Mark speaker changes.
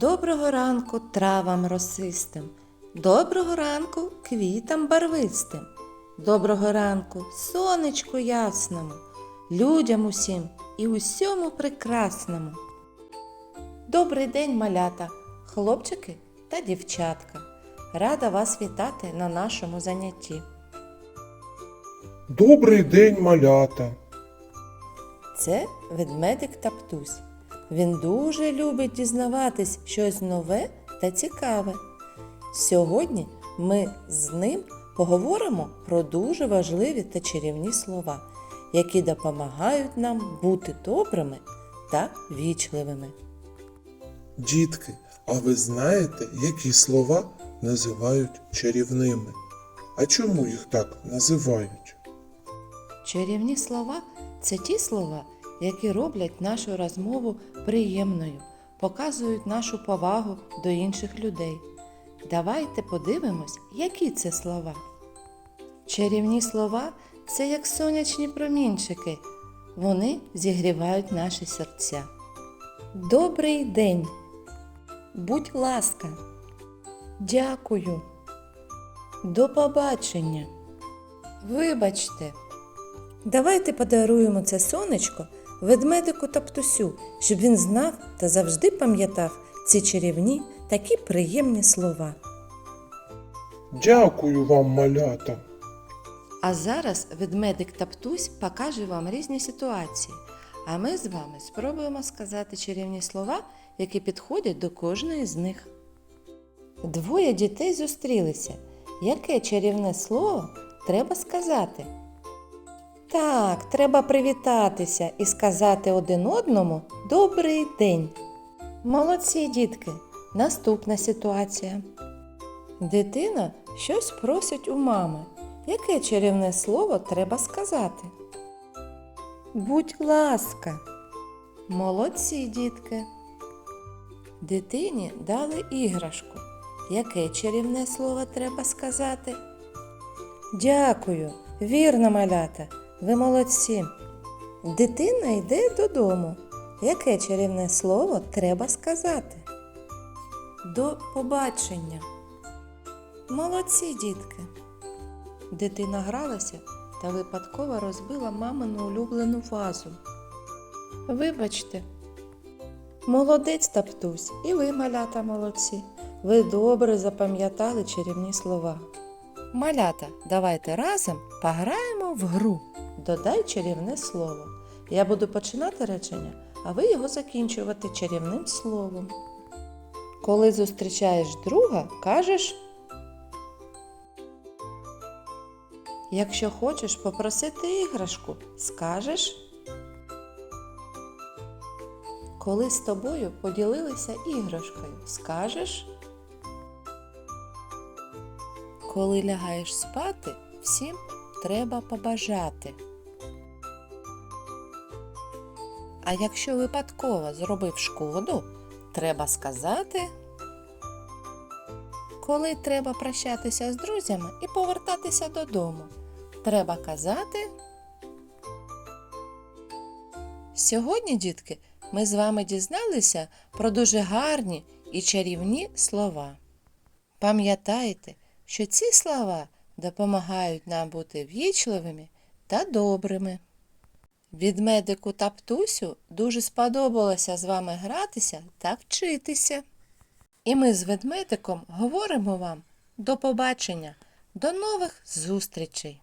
Speaker 1: Доброго ранку травам росистим, доброго ранку квітам барвистим, доброго ранку сонечку ясному, людям усім і усьому прекрасному. Добрий день, малята, хлопчики та дівчатка. Рада вас вітати на нашому занятті.
Speaker 2: Добрий день, малята.
Speaker 1: Це ведмедик Таптусь. Він дуже любить дізнаватись щось нове та цікаве. Сьогодні ми з ним поговоримо про дуже важливі та чарівні слова, які допомагають нам бути добрими та вічливими.
Speaker 2: Дітки, а ви знаєте, які слова називають чарівними? А чому їх так називають?
Speaker 1: Чарівні слова це ті слова, які роблять нашу розмову приємною, показують нашу повагу до інших людей. Давайте подивимось, які це слова. Чарівні слова це як сонячні промінчики. Вони зігрівають наші серця. Добрий день! Будь ласка! Дякую! До побачення! Вибачте! Давайте подаруємо це сонечко ведмедику Таптусю, щоб він знав та завжди пам'ятав ці чарівні такі приємні слова.
Speaker 2: Дякую вам, малята.
Speaker 1: А зараз ведмедик Таптусь покаже вам різні ситуації. А ми з вами спробуємо сказати чарівні слова, які підходять до кожної з них. Двоє дітей зустрілися. Яке чарівне слово треба сказати? Так, треба привітатися і сказати один одному Добрий день. Молодці, дітки. Наступна ситуація. Дитина щось просить у мами. Яке чарівне слово треба сказати? Будь ласка. Молодці, дітки. Дитині дали іграшку. Яке чарівне слово треба сказати? Дякую, вірно, малята, ви молодці. Дитина йде додому. Яке чарівне слово треба сказати? До побачення. Молодці, дітки. Дитина гралася та випадково розбила мамину улюблену вазу. Вибачте. Молодець Таптусь, і ви, малята, молодці. Ви добре запам'ятали чарівні слова. Малята, давайте разом пограємо в гру. Додай чарівне слово. Я буду починати речення, а ви його закінчувати чарівним словом. Коли зустрічаєш друга, кажеш Якщо хочеш попросити іграшку, скажеш. Коли з тобою поділилися іграшкою, скажеш. Коли лягаєш спати, всім треба побажати. А якщо випадково зробив шкоду, треба сказати. Коли треба прощатися з друзями і повертатися додому, треба казати. Сьогодні, дітки, ми з вами дізналися про дуже гарні і чарівні слова. Пам'ятайте, що ці слова допомагають нам бути вічливими та добрими. Відмедику та птусю дуже сподобалося з вами гратися та вчитися. І ми з ведмедиком говоримо вам до побачення, до нових зустрічей!